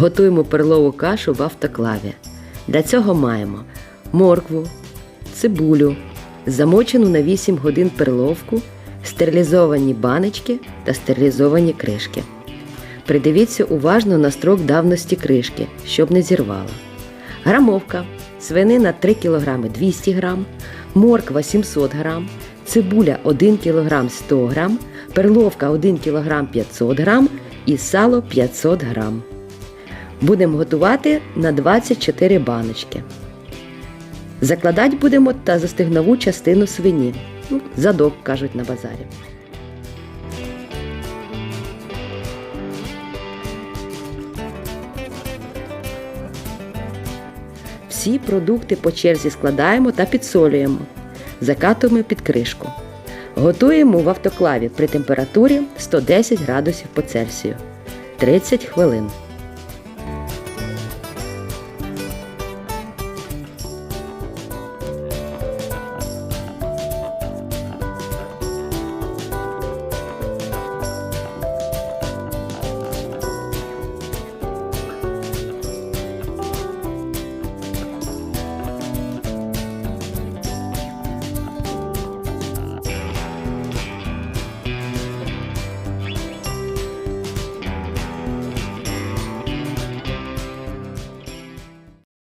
Готуємо перлову кашу в автоклаві. Для цього маємо моркву, цибулю, замочену на 8 годин перловку, стерилізовані баночки та стерилізовані кришки. Придивіться уважно на строк давності кришки, щоб не зірвало. Грамовка, свинина 3 кг 200 г, морква 700 г, цибуля 1 кг 100 г, перловка 1 кг 500 г і сало 500 г. Будемо готувати на 24 баночки. Закладати будемо та застигнову частину свині. Ну, задок, кажуть на базарі. Всі продукти по черзі складаємо та підсолюємо. Закатуємо під кришку. Готуємо в автоклаві при температурі 110 градусів по Цельсію 30 хвилин.